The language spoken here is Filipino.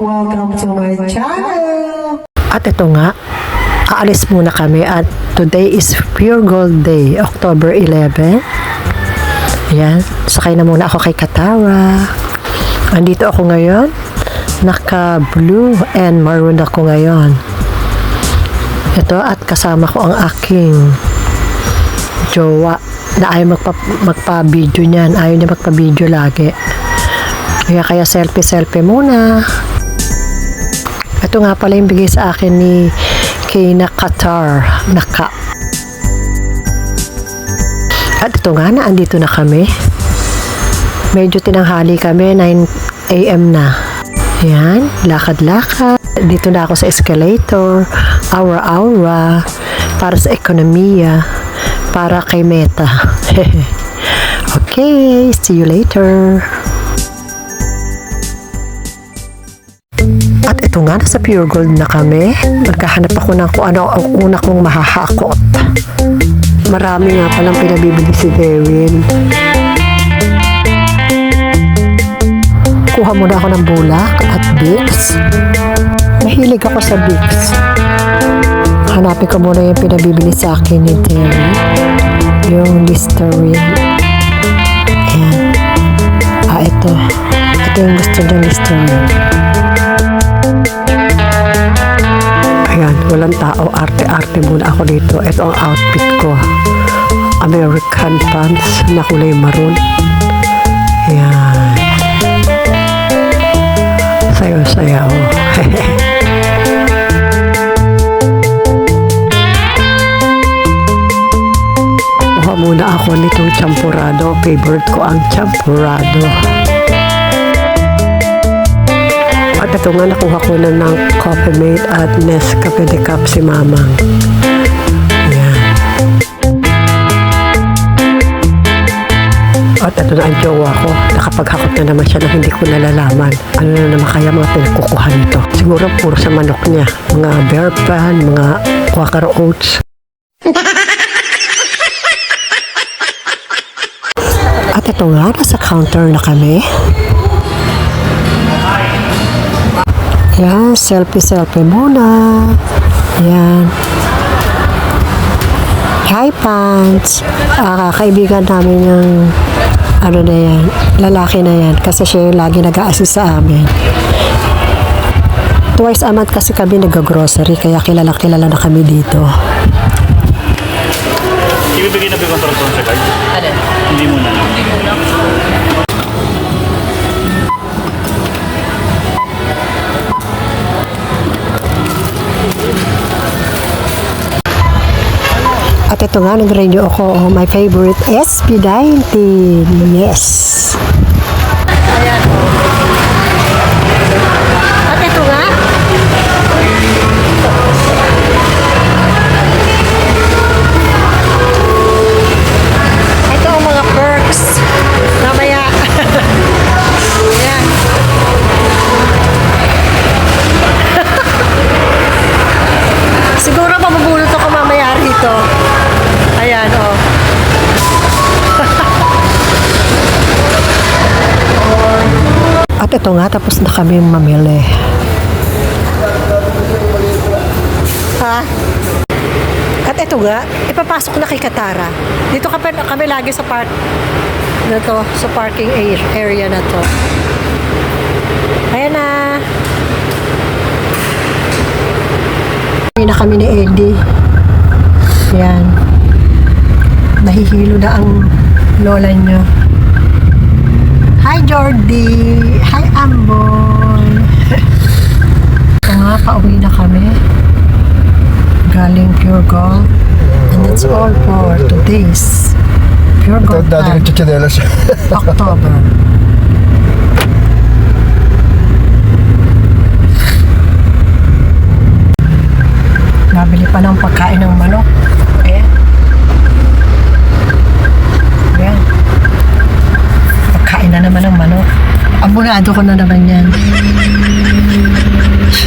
Welcome to my channel! At ito nga, aalis muna kami at today is Pure Gold Day, October 11. Ayan, sakay na muna ako kay Katara. Andito ako ngayon, naka-blue and maroon ako ngayon. Ito at kasama ko ang aking jowa na ayaw magpa, magpa-video niyan. Ayaw niya magpa-video lagi. Kaya kaya selfie-selfie muna. Ito nga pala yung bigay sa akin ni Kina Qatar Naka. At ito nga na, andito na kami. Medyo tinanghali kami, 9 a.m. na. Yan, lakad-lakad. Dito na ako sa escalator, aura-aura, para sa ekonomiya, para kay Meta. okay, see you later. Ito nga, nasa Pure Gold na kami. Naghahanap ako ng kung ano ang una kong mahahakot. Marami nga palang pinabibili si Darwin. Kuha muna ako ng bulak at Vicks. Mahilig ako sa Vicks. Hanapin ko muna yung pinabibili sa akin ni Terry. Yung Listerine. Ayan. Ah, ito. Ito yung gusto ng Listerine. Walang tao. Arte-arte muna ako dito. Ito ang outfit ko. American pants na kulay maroon. Ayan. Sayo-sayaw. Kuha muna ako nitong champurado. Favorite ko ang champurado. Ito nga nakuha ko na ng Coffee Mate at Nescafe de Cap si Mamang. Ayan. At ito na ang jowa ko. Nakapaghakot na naman siya na hindi ko nalalaman. Ano na naman kaya mga pinagkukuha nito. Siguro puro sa manok niya. Mga bear pan, mga quaker oats. At ito nga, nasa counter na kami. Yan, selfie-selfie muna. Yan. Hi, Pants. Ah, kaibigan namin yung ano na yan, lalaki na yan. Kasi siya yung lagi nag-a-assist sa amin. Twice a month kasi kami nag-grocery, kaya kilala-kilala na kami dito. Ibibigay na ba yung control phone sa card? Muna. Hindi muna. At ito nga, nag-radio ako, oh, my favorite SB19. Yes. Ayan. At ito nga, tapos na kami mamili. Ha? At ito nga, ipapasok na kay Katara. Dito kami, kami lagi sa park na to, sa parking area na to. Ayan na. Uwi na kami ni Eddie. Yan. Nahihilo na ang lola nyo. Hi Jordy! Pauwi na kami. Galing Pure Gold. And that's all for today's Pure Gold Dati Vlog, nagchichinelas siya. October. Nabili pa ng pagkain ng manok. Ayan. Ayan. Pagkain na naman ng manok. Abunado ko na naman yan.